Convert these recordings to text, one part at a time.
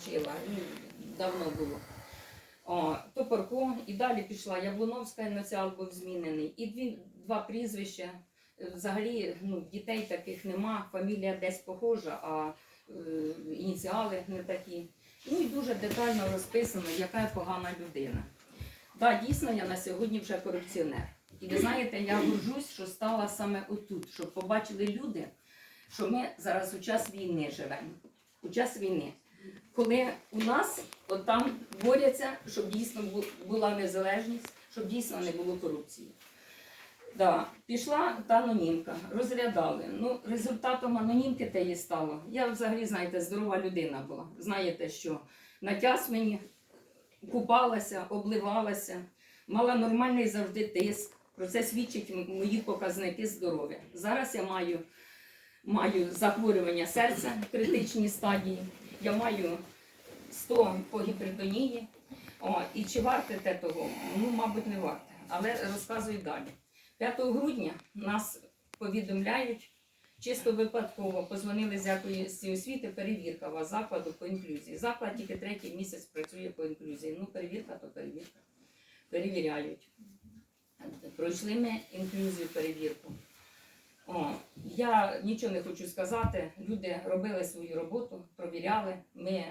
вчила, ну, давно було. О, Топорко, і далі пішла Яблуновська ініціал був змінений. І дві, два прізвища. Е, Взагалі ну, дітей таких нема, фамілія десь похожа, а е, ініціали не такі. Ну і дуже детально розписано, яка я погана людина. Так, дійсно, я на сьогодні вже корупціонер. І ви знаєте, я горжусь, що стала саме отут, щоб побачили люди, що ми зараз у час війни живемо. У час війни. Коли у нас от там борються, щоб дійсно була незалежність, щоб дійсно не було корупції. Да, пішла та анонімка, розглядали. Ну, результатом анонімки те і стало. Я взагалі, знаєте, здорова людина була. Знаєте, що на тяс мені купалася, обливалася, мала нормальний завжди тиск. Про це свідчать мої показники здоров'я. Зараз я маю, маю захворювання серця в критичній стадії, я маю 100 по гіпертонії. О, і чи варте те того? Ну, мабуть, не варте. Але розказую далі. 5 грудня нас повідомляють, чисто випадково позвонили з якості освіти, перевірка вас закладу по інклюзії. Заклад тільки третій місяць працює по інклюзії. Ну, перевірка то перевірка. Перевіряють. Пройшли ми інклюзію перевірку. О, я нічого не хочу сказати. Люди робили свою роботу, провіряли. Ми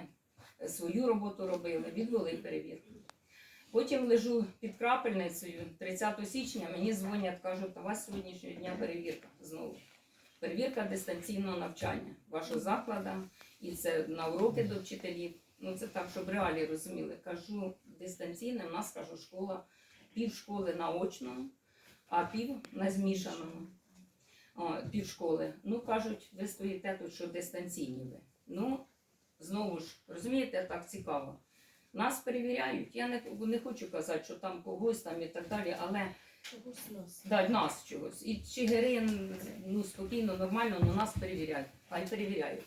свою роботу робили, відвели перевірку. Потім лежу під крапельницею 30 січня, мені дзвонять, кажуть, у вас сьогоднішнього дня перевірка знову. Перевірка дистанційного навчання вашого закладу, і це на уроки до вчителів. Ну це так, щоб реалі розуміли. Кажу, дистанційне, у нас кажу, школа, пів школи на очному, а пів на змішаному. О, пів школи. Ну кажуть, ви стоїте тут, що дистанційні ви. Ну, знову ж, розумієте, так цікаво. Нас перевіряють. Я не, не хочу казати, що там когось там і так далі, але да, нас чогось. І Чигирин, ну спокійно, нормально, але нас перевіряють. Хай перевіряють.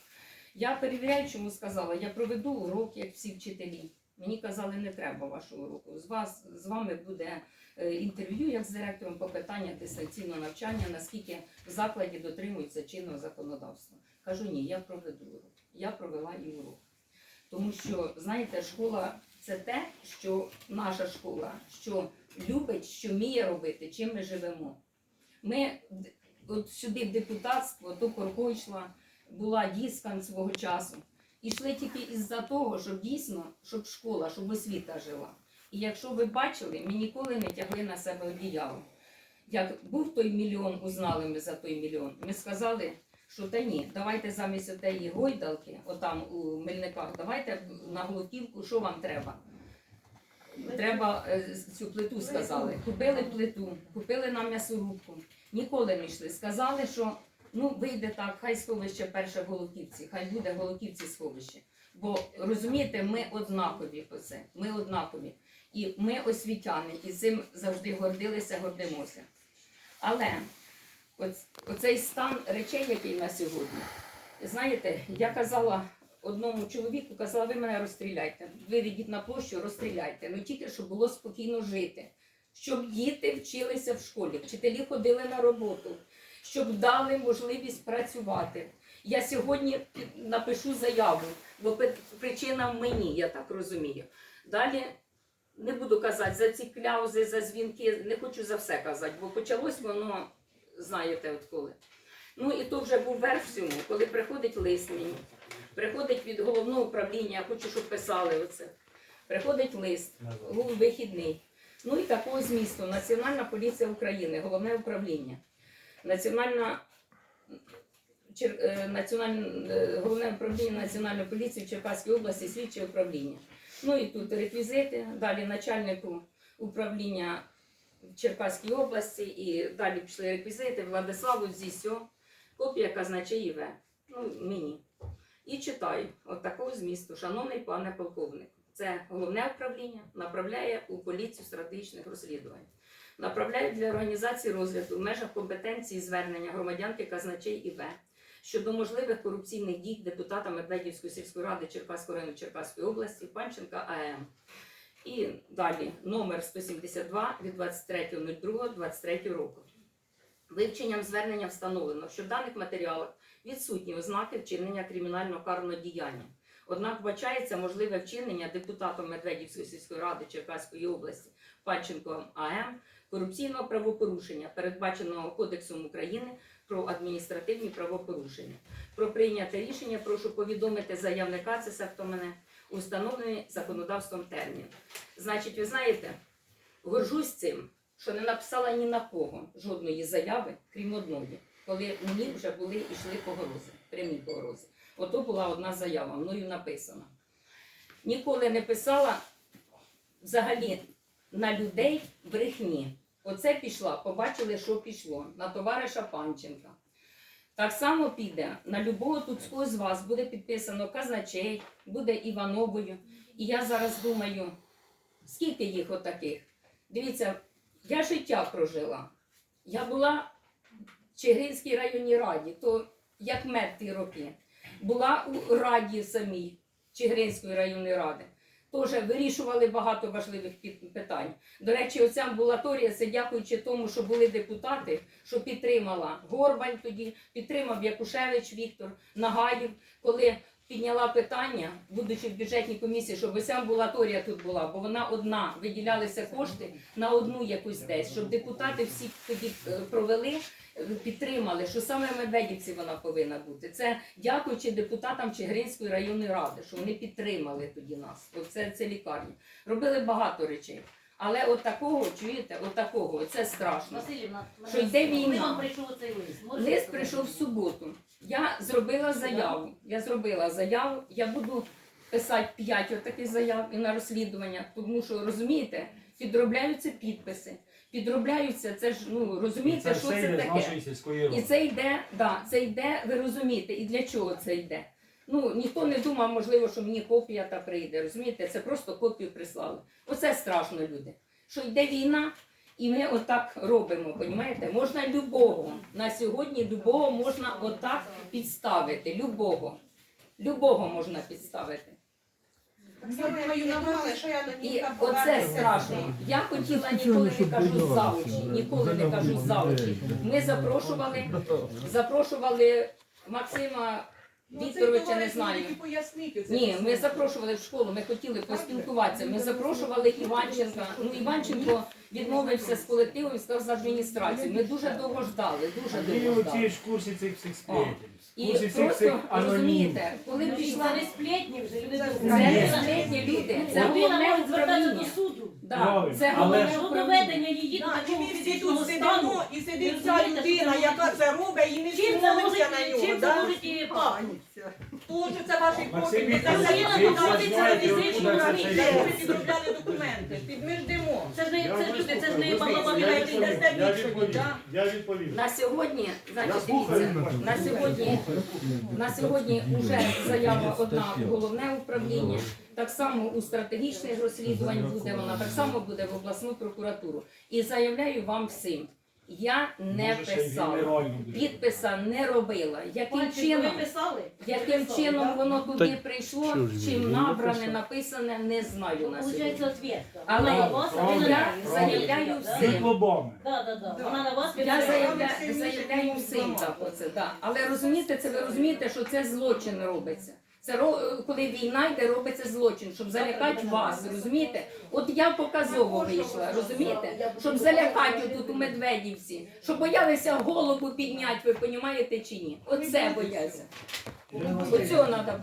Я перевіряю, чому сказала, я проведу урок, як всі вчителі. Мені казали, не треба вашого уроку. З вас з вами буде е, інтерв'ю як з директором по питаннях дистанційного навчання, наскільки в закладі дотримуються чинного законодавства. Кажу, ні, я проведу урок. Я провела і урок. Тому що, знаєте, школа це те, що наша школа, що любить, що вміє робити, чим ми живемо. Ми от сюди в депутатство, то Корко була діскан свого часу. Йшли тільки із-за того, щоб дійсно, щоб школа, щоб освіта жила. І якщо ви бачили, ми ніколи не тягли на себе одіяло. Як був той мільйон, узнали ми за той мільйон. Ми сказали, що та ні, давайте замість отеї гойдалки, отам у Мельниках, давайте на Голоківку, що вам треба. Треба е, цю плиту сказали. Купили плиту, купили нам м'ясорубку. Ніколи не йшли. Сказали, що ну вийде так, хай сховище перше в Голоківці, хай буде в Голоківці сховище. Бо розумієте, ми однакові по. Ми однакові. І ми освітяни, і цим завжди гордилися, гордимося. Але оц- оцей стан речей, який на сьогодні, знаєте, я казала одному чоловіку, казала, ви мене розстріляйте. Виведіть на площу, розстріляйте. Ну тільки щоб було спокійно жити, щоб діти вчилися в школі, вчителі ходили на роботу, щоб дали можливість працювати. Я сьогодні напишу заяву, бо причина в мені, я так розумію. Далі не буду казати за ці кляузи, за дзвінки, не хочу за все казати, бо почалось воно, знаєте, от коли. Ну і то вже був верх всьому, коли приходить лист мені, приходить від головного управління, я хочу, щоб писали оце. Приходить лист, був вихідний. Ну і такого змісту Національна поліція України, головне управління. Національна е, національне, е, головне управління Національної поліції в Черкаській області, слідче управління. Ну і тут реквізити, далі начальнику управління в Черкаській області, і далі пішли реквізити Владиславу Зісьо, копія казначеї В. Ну, мені. І читаю от такого змісту, шановний пане полковник. Це головне управління направляє у поліцію стратегічних розслідувань. Направляють для організації розгляду в межах компетенції звернення громадянки казначей ІВ щодо можливих корупційних дій депутата Медведівської сільської ради Черкаського району Черкаської області Панченка АМ. І далі номер 172 від 23.02.23 року. Вивченням звернення встановлено, що в даних матеріалах відсутні ознаки вчинення кримінального карного діяння. Однак вбачається можливе вчинення депутатом Медведівської сільської ради Черкаської області Панченком АМ корупційного правопорушення, передбаченого Кодексом України про адміністративні правопорушення. Про прийняте рішення прошу повідомити заявника, це мене, у встановлений законодавством термін. Значить, ви знаєте, горжусь цим, що не написала ні на кого жодної заяви, крім одної, коли мені вже були йшли погрози, прямі погрози. Ото була одна заява, мною написана. Ніколи не писала взагалі на людей брехні. Оце пішла, побачили, що пішло на товариша Панченка. Так само піде на любого тут з вас буде підписано казначей, буде Івановою. І я зараз думаю, скільки їх отаких? Дивіться, я життя прожила. Я була Чигиринській районній раді, то як мед ті роки. Була у раді самій Чигиринської районної ради. Теж вирішували багато важливих питань. До речі, оця амбулаторія це дякуючи тому, що були депутати, що підтримала Горбань тоді, підтримав Якушевич Віктор, Нагаєв, коли підняла питання, будучи в бюджетній комісії, щоб оця амбулаторія тут була, бо вона одна, виділялися кошти на одну якусь десь, щоб депутати всі тоді е, провели, підтримали, що саме в Медведівці вона повинна бути. Це дякуючи депутатам Чигиринської районної ради, що вони підтримали тоді нас. Оце це лікарня. Робили багато речей. Але от такого, чуєте, от такого, це страшно. Василівна, Що йде війна. Вам прийшов цей лист? Можете Лист сказати? прийшов в суботу. Я зробила заяву. Я зробила заяву. Я буду писати п'ять отаких заяв і на розслідування, тому що розумієте, підробляються підписи. Підробляються, це ж ну розумієте, це що це йде таке. І це йде, да, це йде, ви розумієте, і для чого це йде. Ну, ніхто не думав, можливо, що мені копія та прийде. Розумієте, це просто копію прислали. Оце страшно, люди. Що йде війна, і ми отак робимо, понімаєте? Можна любого. На сьогодні любого можна отак підставити. Любого. Любого можна підставити. Я думаю, навали, що я до І оце страшно. Я хотіла ніколи не кажу завучі, ніколи не кажу завучі. Ми запрошували, запрошували Максима Ну, Вікторовича, не знаю. Ні, ми запрошували в школу, ми хотіли поспілкуватися. Ми запрошували Іванченка. Ну Іванченко відмовився з колективом і сказав з адміністрації. Ми дуже довго ждали, дуже довго оці ждали. ж курси цих всіх О. І всіх просто анонімів. розумієте, коли Ну, пішла Це не сплетні вже, люди Це не сплетні люди, це Людина головне може звертатися до управління. суду. Да, Правильно. це Але головне ж- До управління. доведення її до Так, такого ми всі фізичного тут стану. сидимо, і сидить ця людина, яка це робить, і не Чим це може, на чим нього. це може і пахнути? Це ваші знаєте, це откуда фізичні ви підробляли документи. Під ми ждемо. Це ж не це ж люди, це ж не вислухаю. балабани. Я Я відповім, я. На сьогодні, значить, дивіться, на сьогодні, на сьогодні вже заява одна в головне управління, так само у стратегічних розслідувань буде вона, так само буде в обласну прокуратуру. І заявляю вам всім, я не Може, ще й писала, генеральну буде. підписа не робила. Яким Пальчик чином? ви писали? Яким Писали, чином да? воно туди прийшло, ж чим він, набране, написане, не знаю на Получається сьогодні. Але Вона на вас, а ви на я заявляю всім. Лобами. Да, да, да. Вона на вас Я підтримує. заявляю, заявляю всім так оце, да. Але розумієте, це ви розумієте, що це злочин робиться. Це ро- коли війна йде, робиться злочин, щоб залякати вас, розумієте? От я показово вийшла, розумієте? Щоб залякати тут у Медведівці, щоб боялися голову підняти, ви розумієте чи ні? Оце бояться. Оцього треба боятися.